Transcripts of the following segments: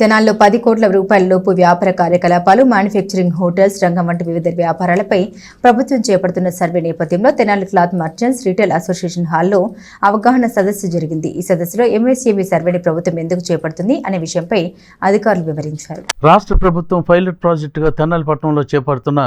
తెనాల్లో పది కోట్ల రూపాయల లోపు వ్యాపార కార్యకలాపాలు మ్యానుఫ్యాక్చరింగ్ హోటల్స్ రంగం వంటి వివిధ వ్యాపారాలపై ప్రభుత్వం చేపడుతున్న సర్వే నేపథ్యంలో Tenali cloth merchants retail association హాల్లో అవగాహన సదస్సు జరిగింది. ఈ సదస్సులో ఎంఎస్ఎంఈ సర్వేని ప్రభుత్వం ఎందుకు చేపడుతుంది అనే విషయంపై అధికారులు వివరించారు. రాష్ట్ర ప్రభుత్వం పైలట్ ప్రాజెక్టుగా తెనాలిపట్నంలో చేపడుతున్న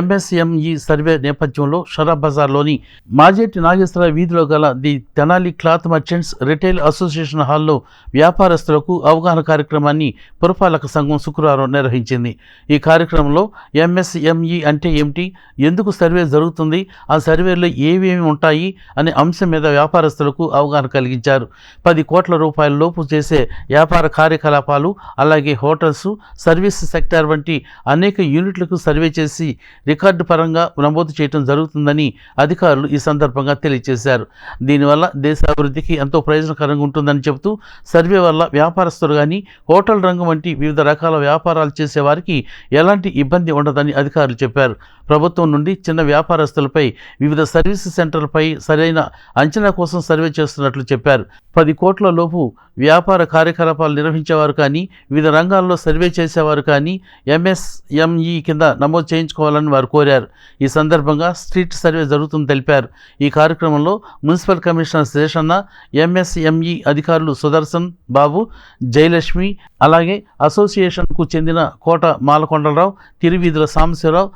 ఎంఎస్ఎంఈ సర్వే నేపథ్యంలో షరాబ్ బజార్లోని మాజేటి నాగేశ్వర వీధిలో గల the Tenali cloth merchants retail association హాల్లో వ్యాపారస్తులకు అవగాహన కార్యక్రమాన్ని పురపాలక సంఘం శుక్రవారం నిర్వహించింది. ఈ కార్యక్రమంలో ఎంఎస్ఎంఈ అంటే ఏమిటి? ఎందుకు సర్వే జరుగుతుంది? ఆ సర్వేలో ఏవేమి ఉంటాయి? అనే అంశం మీద వ్యాపారస్తులకు అవగాహన కలిగించారు. పది కోట్ల రూపాయల లోపు చేసే వ్యాపార కార్యకలాపాలు అలాగే హోటల్స్ సర్వీస్ సెక్టార్ వంటి అనేక యూనిట్లకు సర్వే చేసి రికార్డు పరంగా నమోదు చేయడం జరుగుతుందని అధికారులు ఈ సందర్భంగా తెలియజేశారు. దీనివల్ల దేశ అభివృద్ధికి ఎంతో ప్రయోజనకరంగా ఉంటుందని చెబుతూ సర్వే వల్ల వ్యాపారస్తులు కానీ హోటల్ రంగం వంటి వివిధ రకాల వ్యాపారాలు చేసే వారికి ఎలాంటి ఇబ్బంది ఉండదని అధికారులు చెప్పారు. ప్రభుత్వం నుండి చిన్న వ్యాపారస్తులపై వివిధ సర్వీస్ సెంటర్లపై సరైన అంచనా కోసం సర్వే చేస్తున్నట్లు చెప్పారు. పది కోట్ల లోపు వ్యాపార కార్యకలాపాలు నిర్వహించేవారు కానీ వివిధ రంగాల్లో సర్వే చేసేవారు కానీ ఎంఎస్ఎంఈ కింద నమోదు చేయించుకోవాలని వారు కోరారు. ఈ సందర్భంగా స్ట్రీట్ సర్వే జరుగుతుందని తెలిపారు. ఈ కార్యక్రమంలో మున్సిపల్ కమిషనర్ శేషన్న ఎంఎస్ఎంఈ అధికారులు సుదర్శన్ బాబు జయలక్ష్మి అలాగే అసోసియేషన్కు చెందిన కోట మాలకొండలరావు తిరువీధుల సాంబశివరావు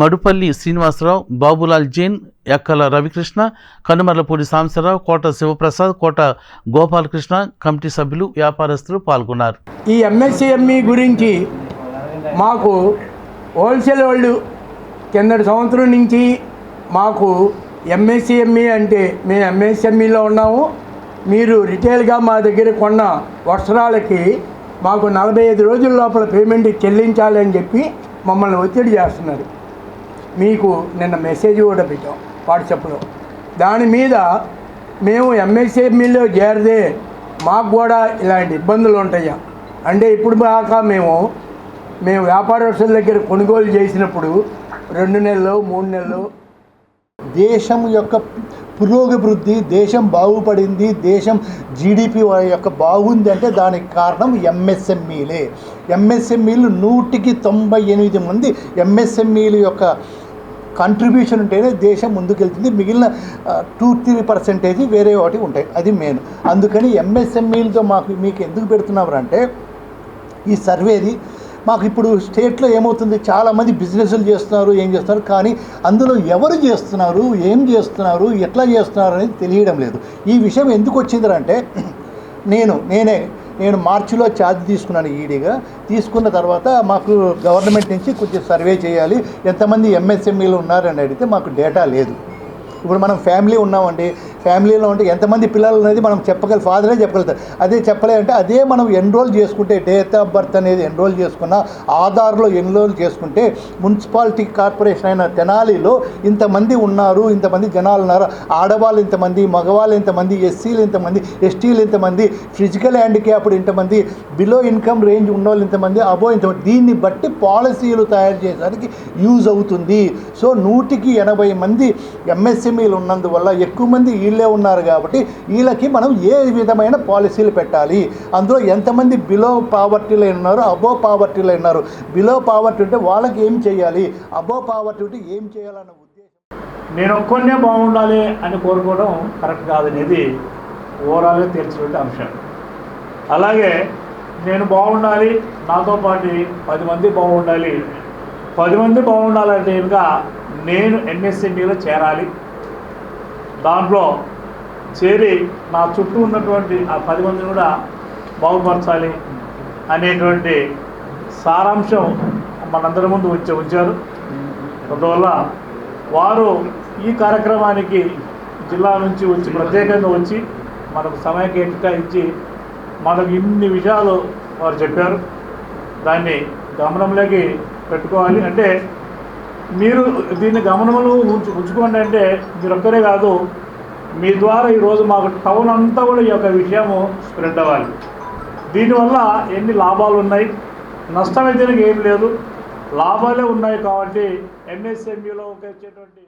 మడుపల్లి శ్రీనివాసరావు బాబులాల్ జైన్ ఎక్కల రవికృష్ణ కనుమర్లపూడి సాంబశివరావు కోట శివప్రసాద్ కోట గోపాలకృష్ణ కమిటీ సభ్యులు వ్యాపారస్తులు పాల్గొన్నారు. ఈ ఎంఎస్సిఎంఈ గురించి మాకు హోల్సేల్ వాళ్ళు కిందటి సంవత్సరం నుంచి మాకు ఎంఎస్సిఎంఈ అంటే మేము ఎంఎస్ఎంఈలో ఉన్నాము. మీరు రిటైల్గా మా దగ్గర కొన్న వస్త్రాలకి మాకు నలభై ఐదు రోజుల లోపల పేమెంట్ చెల్లించాలి అని చెప్పి మమ్మల్ని ఒత్తిడి చేస్తున్నారు. మీకు నిన్న మెసేజ్ కూడా పెట్టాం వాట్సాప్లో. దాని మీద మేము ఎంఎస్ఎంఈలో చేరితే మాకు కూడా ఇలాంటి ఇబ్బందులు ఉంటాయా? అంటే ఇప్పుడు దాకా మేము మేము వ్యాపారస్తుల దగ్గర కొనుగోలు చేసినప్పుడు రెండు నెలలు మూడు నెలలు దేశం యొక్క పురోభివృద్ధి దేశం బాగుపడింది దేశం జీడిపి యొక్క బాగుంది అంటే దానికి కారణం ఎంఎస్ఎంఈలే ఎంఎస్ఎంఈలు నూటికి తొంభై ఎనిమిది మంది ఎంఎస్ఎంఈల యొక్క కంట్రిబ్యూషన్ ఉంటేనే దేశం ముందుకెళ్తుంది. మిగిలిన టూ త్రీ పర్సెంటేజ్ వేరే ఒకటి ఉంటాయి. అది మెయిన్ అందుకని ఎంఎస్ఎంఈలతో మాకు మీకు ఎందుకు పెడుతున్నారు ఈ సర్వేది మాకు ఇప్పుడు స్టేట్లో ఏమవుతుంది? చాలామంది బిజినెస్లు చేస్తున్నారు ఏం చేస్తున్నారు? కానీ అందులో ఎవరు చేస్తున్నారు ఏం చేస్తున్నారు ఎట్లా చేస్తున్నారు అనేది తెలియడం లేదు. ఈ విషయం ఎందుకు వచ్చిందంటే నేను నేనే నేను మార్చిలో ఛార్జ్ తీసుకున్నాను ఈడీగా. తీసుకున్న తర్వాత మాకు గవర్నమెంట్ నుంచి కొంచెం సర్వే చేయాలి. ఎంతమంది ఎంఎస్ఎంఈలు ఉన్నారని అడిగితే మాకు డేటా లేదు. ఇప్పుడు మనం ఫ్యామిలీ ఉన్నామండి ఫ్యామిలీలో ఉంటే ఎంతమంది పిల్లలు అనేది మనం చెప్పగల ఫాదరే చెప్పగలుగుతారు అదే చెప్పలేదంటే అదే మనం ఎన్రోల్ చేసుకుంటే డేట్ ఆఫ్ బర్త్ అనేది ఎన్రోల్ చేసుకున్న ఆధార్లో ఎన్రోల్ చేసుకుంటే మున్సిపాలిటీ కార్పొరేషన్ అయిన తెనాలిలో ఇంతమంది ఉన్నారు ఇంతమంది జనాలు ఉన్నారు. ఆడవాళ్ళు ఇంతమంది మగవాళ్ళు ఇంతమంది ఎస్సీలు ఇంతమంది ఎస్టీలు ఇంతమంది ఫిజికల్ హ్యాండిక్యాప్డ్ ఇంతమంది బిలో ఇన్కమ్ రేంజ్ ఉన్న వాళ్ళు ఇంతమంది అబో ఇంతమంది. దీన్ని బట్టి పాలసీలు తయారు చేయడానికి యూజ్ అవుతుంది. సో నూటికి ఎనభై మంది ఎంఎస్ఎంఈలు ఉన్నందువల్ల ఎక్కువ మంది వీళ్ళే ఉన్నారు కాబట్టి వీళ్ళకి మనం ఏ విధమైన పాలసీలు పెట్టాలి? అందులో ఎంతమంది బిలో పావర్టీలో ఉన్నారు అబో పావర్టీలో ఉన్నారు? బిలో పావర్టీ ఉంటే వాళ్ళకి ఏం చేయాలి? అబో పావర్టీ ఉంటే ఏం చేయాలన్న ఉద్దేశం? నేను ఒక్కనే బాగుండాలి అని కోరుకోవడం కరెక్ట్ కాదనేది ఓవరాల్గా తెలిసినటువంటి అంశం. అలాగే నేను బాగుండాలి నాతో పాటు పది మంది బాగుండాలి. పది మంది బాగుండాలంటే ఇంకా నేను ఎన్ఎస్ఎంఈలో చేరాలి. దాంట్లో చేరి నా చుట్టూ ఉన్నటువంటి ఆ పది మందిని కూడా బాగుపరచాలి అనేటువంటి సారాంశం మనందరి ముందు ఉంచి ఉంచారు అందువల్ల వారు ఈ కార్యక్రమానికి జిల్లా నుంచి వచ్చి ప్రత్యేకంగా వచ్చి మనకు సమయ కేటాయించి మనకు ఇన్ని విషయాలు వారు చెప్పారు. దాన్ని గమనంలోకి పెట్టుకోవాలి. అంటే మీరు దీన్ని గమనంలో ఉంచు ఉంచుకోండి అంటే మీరు ఒక్కరే కాదు మీ ద్వారా ఈరోజు మాకు టౌన్ అంతా కూడా ఈ యొక్క విషయము స్ప్రెడ్ అవ్వాలి. దీనివల్ల ఎన్ని లాభాలు ఉన్నాయి? నష్టం అయితే ఏం లేదు. లాభాలే ఉన్నాయి కాబట్టి ఎంఎస్ఎంఈలో వచ్చేటువంటి